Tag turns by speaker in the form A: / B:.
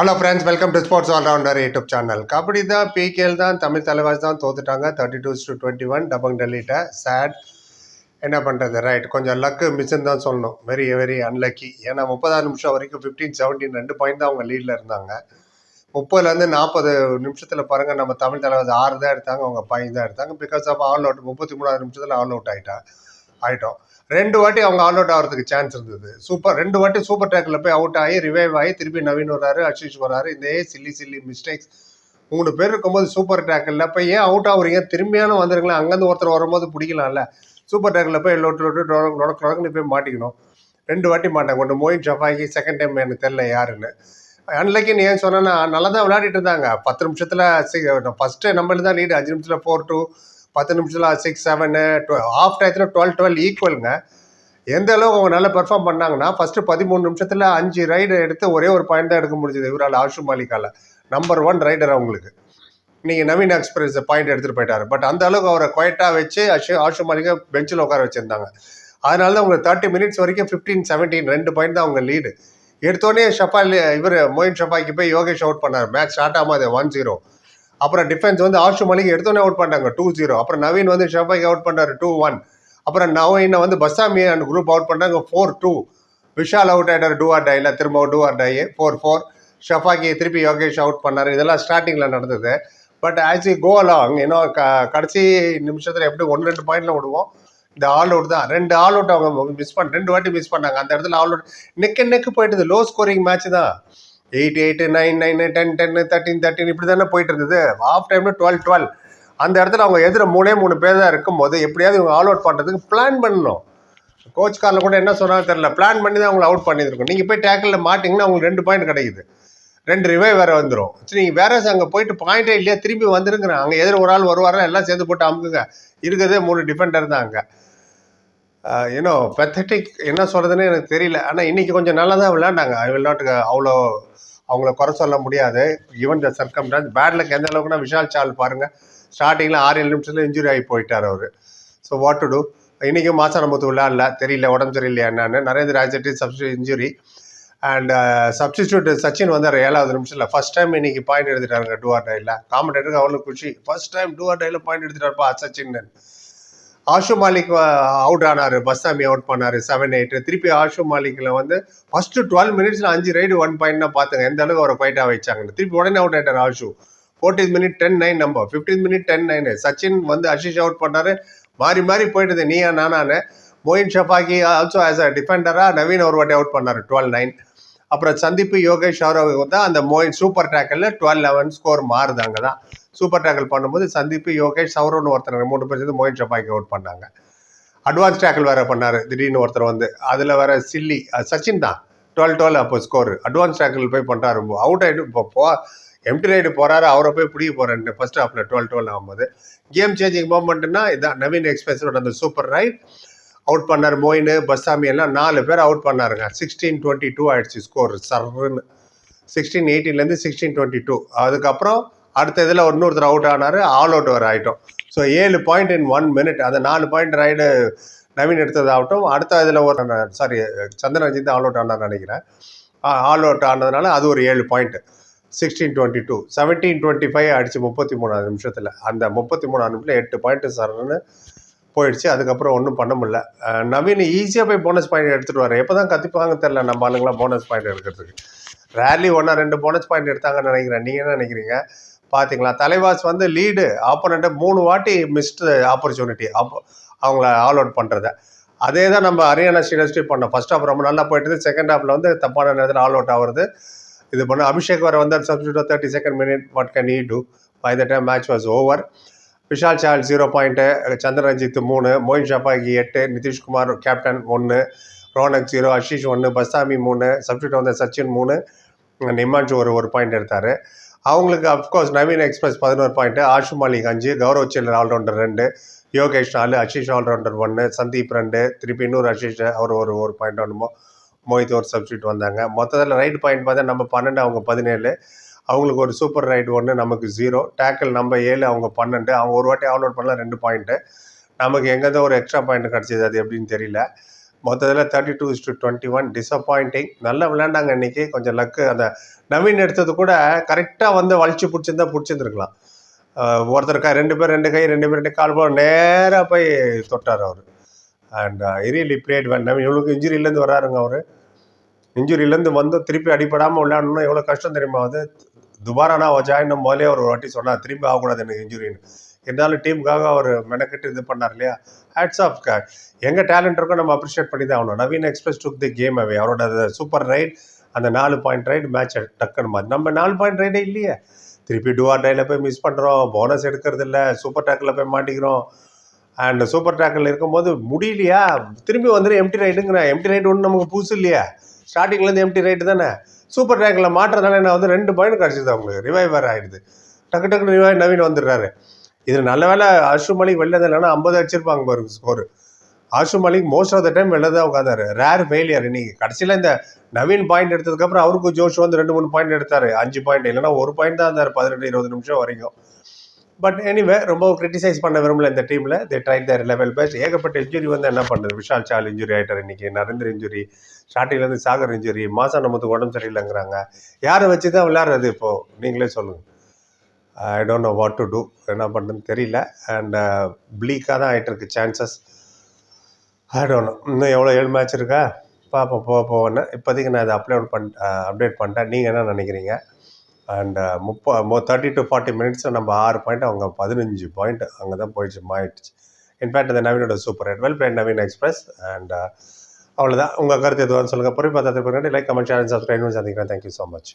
A: Hello friends welcome to sports all rounder YouTube channel kabaddi தான் PKL தான் தமிழ் தலைவாஸ் தான் தோத்துட்டாங்க. Thirty two to twenty one Dabang டெல்லிட்ட sad என்ன பண்ணுறது right கொஞ்சம் luck மிஸ்ன்னு தான் சொல்லணும். வெரி வெரி அன்லக்கி ஏன்னா முப்பதாறு நிமிஷம் வரைக்கும் ஃபிஃப்டீன் செவன்டீன் ரெண்டு பாயிண்ட் தான் அவங்க லீடில் இருந்தாங்க. முப்பதுலேருந்து நாற்பது நிமிஷத்தில் பாருங்கள் நம்ம தமிழ் தலைவாஸ் ஆறு தான் எடுத்தாங்க அவங்க பாயிண்ட் தான் எடுத்தாங்க. பிகாஸ் ஆஃப் ஆல் அவுட் முப்பத்தி மூணாவது நிமிஷத்தில் ஆல் அவுட் ஆகிட்டா ஆகிட்டோம் ரெண்டு வாட்டி அவங்க ஆல் அவுட் ஆகிறதுக்கு சான்ஸ் இருந்தது. சூப்பர் ரெண்டு வாட்டி சூப்பர் டேக்கில் போய் அவுட் ஆகி ரிவைவ் ஆகி திருப்பி நவீன் வராரு அஷிஷ் வர்றாரு. இதே சில்லி சில்லி மிஸ்டேக்ஸ் மூணு பேர் இருக்கும்போது சூப்பர் டேக்கில் போய் ஏன் அவுட் ஆகுறீங்க? திரும்பியானும் வந்துருங்களேன். அங்கேருந்து ஒருத்தர் வரும்போது பிடிக்கலாம்ல. சூப்பர் டேக்கில் போய் லொட்டு லொட்டு நொடக்கு நொடக்குன்னு போய் மாட்டிக்கணும். ரெண்டு வாட்டி மாட்டாங்க ஒன்று மோயின் ஷஃபாகி செகண்ட் டைம் எனக்கு தெரில யாருன்னு. அன்லக்கின்னு ஏன் சொன்னேன்னா நல்லா தான் விளையாடிட்டு இருந்தாங்க. பத்து நிமிஷத்தில் ஃபஸ்ட்டு நம்மளுக்கு தான் லீடு அஞ்சு நிமிஷத்தில் ஃபோர் டூ பத்து நிமிஷத்தில் சிக்ஸ் செவனு ஆஃப் டயத்தில் டுவெல் டுவெல் ஈக்குவலுங்க எந்த அளவுக்கு அவங்க நல்லா பெர்ஃபார்ம் பண்ணாங்கன்னா ஃபஸ்ட்டு பதிமூணு நிமிஷத்தில் அஞ்சு ரைடு எடுத்து ஒரே ஒரு பாயிண்ட் தான் எடுக்க முடிஞ்சது இவரால் ஆஷு மாலிகால நம்பர் ஒன் ரைடர் அவங்களுக்கு. நீங்கள் நவீன் எக்ஸ்பிரஸ் பாயிண்ட் எடுத்துகிட்டு போயிட்டாரு. பட் அந்த அளவுக்கு அவரை குவைட்டாக வச்சு அஷு ஆஷு மாலிகா பெஞ்சில் உட்கார வச்சுருந்தாங்க. அதனால தான் உங்களுக்கு தேர்ட்டி மினிட்ஸ் வரைக்கும் ஃபிஃப்டீன் செவன்டீன் ரெண்டு பாயிண்ட் தான் அவங்க லீடு எடுத்தோடனே ஷஃபால் இவர் மொயின் ஷஃபாய்க்கு போய் யோகேஷ் அவுட் பண்ணார். மேட்ச் ஸ்டார்ட் ஆகாது ஒன் ஜீரோ அப்புறம் டிஃபென்ஸ் வந்து ஆஷு மலிக் எடுத்தோடனே அவுட் பண்ணிட்டாங்க. டூ ஜீரோ அப்புறம் நவீன் வந்து ஷஃபாய்க்கு அவுட் பண்ணாரு டூ ஒன் அப்புறம் நவீனை வந்து பசாமி அண்ட் குரூப் அவுட் பண்ணாங்க ஃபோர் டூ விஷால் அவுட் ஆகிட்டார் டூ ஆர் டைல திரும்ப do or die four four Shafaghi திருப்பி யோகேஷ் அவுட் பண்ணார். இதெல்லாம் ஸ்டார்டிங்கில் நடந்தது. But as I go along இன்னும் க கடைசி நிமிஷத்தில் எப்படி ஒன்று ரெண்டு பாயிண்டில் விடுவோம். இந்த ஆல் அவுட் தான். ரெண்டு ஆல் அவுட் அவங்க மிஸ் பண்ண ரெண்டு வாட்டி மிஸ் பண்ணாங்க. அந்த இடத்துல ஆல் அவுட் நெக் நெக்கு போயிட்டுது. லோ ஸ்கோரிங் மேட்ச் தான். Eight eight nine nine ten டென்னு தேர்ட்டின் தேர்ட்டின் இப்படி தானே போயிட்டு இருந்தது ஆஃப் டைமில் டுவெல் டுவெல் அந்த இடத்துல அவங்க எதிர மூணே மூணு பேர் தான் இருக்கும்போது எப்படியாவது இவங்க ஆல் அவுட் பண்ணுறதுக்கு பிளான் பண்ணணும். கோச் காரில் கூட என்ன சொன்னாலும் தெரியல. பிளான் பண்ணி தான் அவங்களை அவுட் பண்ணியிருக்கோம். நீங்கள் போய் டேக்கிளில் மாட்டிங்கன்னா அவங்களுக்கு ரெண்டு பாயிண்ட் கிடைக்குது. ரெண்டு ரிவை வேறு வந்துடும் சரி நீங்கள் வேற அங்கே போயிட்டு பாயிண்டே இல்லையா திரும்பி வந்துருங்கிறேன் அங்கே எதிர ஒரு ஆள் வருவாரா எல்லாம் சேர்ந்து போட்டு அமுக்குங்க. இருக்கிறதே மூணு டிஃபெண்டர் தான் அங்கே. ஏன்னோ பெத்தட்டிக் என்ன சொல்கிறதுன்னு எனக்கு தெரியல. ஆனால் இன்றைக்கி கொஞ்சம் நல்லா தான் விளையாண்டாங்க. ஐ வில் நாட் அவ்வளோ அவங்கள குறை சொல்ல முடியாது. Even the circumstance bad luck எந்த அளவுக்குனா விஷால் சால் பாருங்கள் ஸ்டார்டிங்கில் ஆறு ஏழு நிமிஷத்தில் இன்ஜுரி ஆகி போயிட்டார் அவர். ஸோ வாட் டு டூ இன்றைக்கும் மாசா நம்ம விளையாடல. தெரியல உடம்பு சரியில்லையா என்னன்னு. Narendra ராஜெட்டி substitute injury and substitute Sachin வந்தார் ஏழாவது நிமிஷத்தில். ஃபஸ்ட் டைம் இன்னைக்கு பாயிண்ட் எடுத்துட்டாருங்க டூ ஆர் டைல காமெண்டேட்டருக்கு அவ்வளோ குஷி. ஃபஸ்ட் டைம் டூ ஆர் டைல பாயிண்ட் எடுத்துட்டாருப்பா சச்சின் ஆஷு மாலிக் அவுட் ஆனார். பஸ்ஸாமி அவுட் பண்ணார். செவன் எயிட் திருப்பி ஆஷு மாலிக்கில் வந்து ஃபஸ்ட்டு டுவெல் மினிட்ஸில் அஞ்சு ரைடு ஒன் பாயிண்ட்னா பார்த்துங்க எந்த அளவுக்கு அவரை ஃபைட்டாக வச்சாங்கன்னு. திருப்பி உடனே அவுட் ஆயிட்டார் Ashu. Fourteen minute ten nine number fifteen minute ten nine Sachin வந்து அஷிஷ் அவுட் பண்ணாரு. மாறி மாறி போயிட்டது நீயா நானானு Moin Shafaghi also as a டிஃபெண்டராக Naveen ஒரு வாட்டி அவுட் பண்ணார். டுவெல் நைன் அப்புறம் சந்தீப் யோகேஷ் அவரவு தான் அந்த மோயின் சூப்பர் டேக்கலில் டுவெல் லெவன் ஸ்கோர் மாறுது அங்கே தான் சூப்பர் டேக்கிள் பண்ணும்போது சந்தீப் யோகேஷ் சௌரவ்னு ஒருத்தர் மூணு பேர் சேர்ந்து மோயின் ஷஃபாக்கி அவுட் பண்ணாங்க. அட்வான்ஸ் டேக்கிள் வேற பண்ணார். திடீர்னு ஒருத்தர் வந்து அதில் வேற சில்லி சச்சின் தான். டுவெல் டுவெல் அப்போ ஸ்கோர் அட்வான்ஸ் டேக்கிள் போய் பண்ணுறாரு அவுட் ஆகிட்டு இப்போ போ எம்டி ரைடு போகிறாரு அவரை போய் பிடிக்க போகிறேன் ஃபர்ஸ்ட் ஹாஃபில் டுவெல் டுவெல் ஆகும்போது. கேம் சேஞ்சிங் மூமெண்ட்னா இதான் நவீன் எக்ஸ்பிரஸோட அந்த சூப்பர் ரைட் அவுட் பண்ணார் மோயின் பஸ்ஸாமி எல்லாம் நாலு பேர் அவுட் பண்ணாருங்க. சிக்ஸ்டீன் டுவெண்ட்டி டூ ஆயிடுச்சு ஸ்கோர் சர்ன்னு சிக்ஸ்டீன் எயிட்டீன்லேருந்து சிக்ஸ்டீன் டுவெண்ட்டி டூ அதுக்கப்புறம் அடுத்த இதில் இன்னொருத்தர் அவுட் ஆனார் ஆல் அவுட் வர ஆகிட்டோம் ஸோ ஏழு பாயிண்ட் இன் ஒன் மினிட் அந்த நாலு பாயிண்ட் ரைடு நவீன் எடுத்ததாகட்டும் அடுத்த இதில் ஒரு சாரி சந்திரஜித் ஆல் அவுட் ஆனார் நினைக்கிறேன். ஆல் அவுட் ஆனதுனால அது ஒரு ஏழு point sixteen twenty two seventeen twenty five அடிச்சு முப்பத்தி மூணாவது நிமிஷத்தில். அந்த முப்பத்தி மூணாவது நிமிஷத்தில் எட்டு பாயிண்ட்டு சரன்னு போயிடுச்சு. அதுக்கப்புறம் ஒன்றும் பண்ண முடியல. நவீன் ஈஸியாக போய் போனஸ் பாயிண்ட் எடுத்துகிட்டு வர எப்போ தான் கற்றுப்பாங்க தெரில நம்ம ஆளுங்களாம் போனஸ் பாயிண்ட் எடுக்கிறதுக்கு. ரேர்லி ஒன்றா ரெண்டு போனஸ் பாயிண்ட் எடுத்தாங்கன்னு நினைக்கிறேன். நீங்கள் என்ன நினைக்கிறீங்க? பார்த்தீங்களா தலைவாஸ் வந்து லீடு ஆப்போனண்ட்டை மூணு வாட்டி மிஸ்டு ஆப்பர்ச்சுனிட்டி அப்போ அவங்கள ஆல் அவுட் பண்ணுறத அதே தான் நம்ம ஹரியானா ஸ்ரீலஸ்ரீ பண்ணோம். ஃபர்ஸ்ட் ஹாஃப் ரொம்ப நல்லா போயிட்டு செகண்ட் ஹாஃபில் வந்து தப்பான நேரத்தில் ஆல் அவுட் ஆகுறது. இது பண்ண அபிஷேக் வர வந்து substitute thirty second minute what can I do by the time match was over Vishal சால் ஜீரோ பாயிண்ட்டு சந்திரஞ்சித் மூணு மோயின் ஷாபாகி எட்டு நிதிஷ்குமார் கேப்டன் ஒன்று ரோனக் ஜீரோ அஷிஷ் ஒன்று பஸ்தாமி மூணு சப்ஸ்டியூட் வந்த சச்சின் மூணு நிமான்ஜு ஒரு ஒரு பாயிண்ட் எடுத்தார். அவங்களுக்கு அஃப்கோர்ஸ் நவீன் எக்ஸ்பிரஸ் பதினோரு பாயிண்ட்டு ஆஷு மாலிக் அஞ்சு கௌரவ் சில்லர் ஆல்ரவுண்டர் ரெண்டு யோகேஷ் நாலு அஷிஷ் ஆல்ரவுண்டர் ஒன்று சந்தீப் ரெண்டு திருப்பி இன்னொரு அஷிஷ் அவர் ஒரு ஒரு பாயிண்ட் ஒன்றுமோ மோஹித் ஒரு சப்ஸ்டியூட் வந்தாங்க. மொத்தத்தில் ரைட் பாயிண்ட் பார்த்தா நம்ம பன்னெண்டு அவங்க பதினேழு. அவங்களுக்கு ஒரு சூப்பர் ரைட் ஒன்று நமக்கு ஜீரோ டேக்கிள் நம்ம ஏழு அவங்க பன்னெண்டு. அவங்க ஒரு வாட்டி அவுட் பண்ணலாம் ரெண்டு பாயிண்ட்டு நமக்கு எங்கேருந்து ஒரு எக்ஸ்ட்ரா பாயிண்ட் கிடச்சிது அது எப்படின்னு தெரியல. மொத்தத்தில் thirty two to twenty one disappointing நல்லா விளையாண்டாங்க இன்னைக்கு. கொஞ்சம் லக்கு அந்த நவீன் எடுத்தது கூட கரெக்டாக வந்து வலிச்சு பிடிச்சிருந்தா பிடிச்சிருந்துருக்கலாம். ஒருத்தர் கை ரெண்டு பேர் ரெண்டு கை ரெண்டு பேர் ரெண்டு கால் போல் நேராக போய் தொட்டார் அவர். அண்ட் இரியலி பிளேட் வேண்டாம் நவீன் இவ்வளோக்கு இன்ஜுரியிலேருந்து வராருங்க அவர். இன்ஜுரியிலேருந்து வந்து திருப்பி அடிப்படாமல் விளையாடணும்னா எவ்வளோ கஷ்டம் தெரியுமா அது? துபாரானா வச்சாயின்னு முதலே ஒரு வாட்டி சொன்னால் திரும்பி ஆகக்கூடாது எனக்கு இன்ஜுரின்னு இருந்தாலும் டீமுக்காக அவர் மெனக்கெட்டு இது பண்ணார் இல்லையா? ஹேட்ஸ் ஆஃப் எங்கள் டேலண்ட் இருக்கோ நம்ம அப்ரிஷியேட் பண்ணி தான் ஆகணும். Naveen express took the game away அவரோட சூப்பர் ரைட் அந்த நாலு பாயிண்ட் ரைட் மேட்ச் டக்குன்னு மாதிரி நம்ம நாலு பாயிண்ட் ரைடே இல்லையே. திருப்பி டுவார் டைல போய் மிஸ் பண்ணுறோம் போனஸ் எடுக்கிறது இல்லை. சூப்பர் டேக்கில் போய் மாட்டிக்கிறோம். அண்ட் சூப்பர் டேக்கில் இருக்கும்போது முடியலையா? திரும்பி வந்துடும் எம்டி ரைடுங்கிறேன் எம்டி ரைட் ஒன்றும் நமக்கு புதுசு இல்லையா. ஸ்டார்டிங்லேருந்து எம்டி ரைட்டு தானே? சூப்பர் டேக்கில் மாட்டுறதுனால என்ன வந்து ரெண்டு பாயிண்ட் கிடச்சிது அவங்களுக்கு. ரிவைவர் ஆகிடுது டக்கு டக்கு ரிவைவ் நவீன் வந்துடுறாரு. இதில் நல்ல வேலை அஷு மலிக் வெளில தான் இல்லைன்னா ஐம்பது அடிச்சிருப்பாங்க பாருங்க score Ashu Malik most of the time வெளில தான் உட்காந்தாரு ரேர் ஃபெயிலியர் இன்னைக்கு. கடைசியில் இந்த நவீன் பாயிண்ட் எடுத்ததுக்கப்புறம் அவருக்கும் ஜோஷ் வந்து ரெண்டு மூணு பாயிண்ட் எடுத்தார். அஞ்சு பாயிண்ட் இல்லைன்னா ஒரு பாயிண்ட் தான் இருந்தார் பதினெட்டு இருபது நிமிஷம் வரைக்கும். பட் எனிவே ரொம்ப கிரிட்டிசைஸ் பண்ண விரும்பல இந்த டீமில் they tried their level best ஏகப்பட்ட இன்ஜுரி வந்து என்ன பண்ணுறது விஷால் சால் இன்ஜுரி ஆகிட்டார் இன்றைக்கி நரேந்திர இன்ஜுரி ஸ்டார்டிங்லேருந்து சாகர் இன்ஜுரி மாசா நமக்கு உடம்பு சரியில்லைங்கிறாங்க. யாரை வச்சு தான் விளையாடுறது இப்போது நீங்களே சொல்லுங்கள் I don't know what to do என்ன பண்ணுறதுன்னு தெரியல. அண்ட் ப்ளீக்காக uh, தான் ஆகிட்டு இருக்கு சான்சஸ் ஐ டோன்ட் நோ இன்னும் எவ்வளோ ஏழு மேட்ச் இருக்கா? பார்ப்போம் போக போவேன்னு இப்போதைக்கு நான் இதை அப்லோட் பண் uh, அப்டேட் பண்ணிட்டேன். நீங்கள் என்ன நினைக்கிறீங்க? அண்ட் uh, முப்ப தேர்ட்டி டு ஃபார்ட்டி மினிட்ஸில் நம்ம ஆறு பாயிண்ட் அவங்க பதினஞ்சு பாயிண்ட் அங்கே தான் போயிடுச்சு மாயிடுச்சு இன்ஃபேக்ட் அந்த நவீனோட super head well played Naveen express and அவ்வளோதான் உங்கள் கருத்து எதுவான்னு சொல்லுங்கள் பொறுப்பு பார்த்து லைக் கமெண்ட் ஷேர் சப்ஸ்கிரைப் சந்திக்கிறேன். Thank you so much